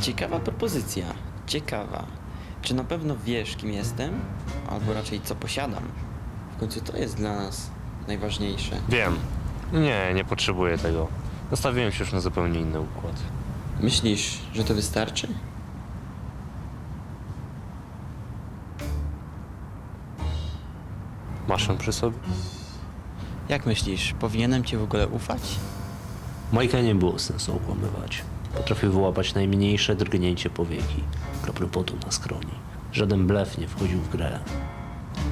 Ciekawa propozycja. Ciekawa. Czy na pewno wiesz, kim jestem? Albo raczej, co posiadam? W końcu to jest dla nas najważniejsze. Wiem. Nie, nie potrzebuję tego. Nastawiłem się już na zupełnie inny układ. Myślisz, że to wystarczy? Masz ją przy sobie? Jak myślisz, powinienem ci w ogóle ufać? Majka nie było sensu okłamywać. Potrafił wyłapać najmniejsze drgnięcie powieki, kroplę potu na skroni. Żaden blef nie wchodził w grę.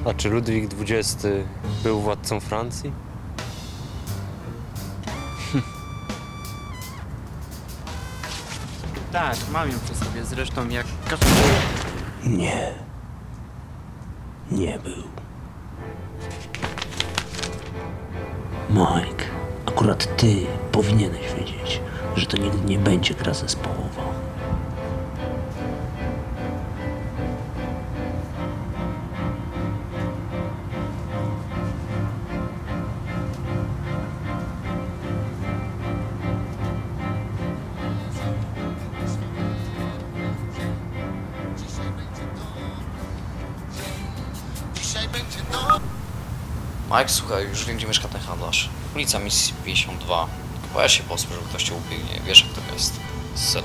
A czy Ludwik XX był władcą Francji? Tak, mam ją przy sobie, zresztą jak każdy... Nie. Nie był. Mike, akurat ty powinieneś wiedzieć, że to nigdy nie będzie gra zespołowa. Mike, słuchaj, już wiem, gdzie mieszka ten handlarz. Ulica Misji 52. Boję się posłuch, że ktoś cię ubiegnie. Wiesz, jak to jest. Z.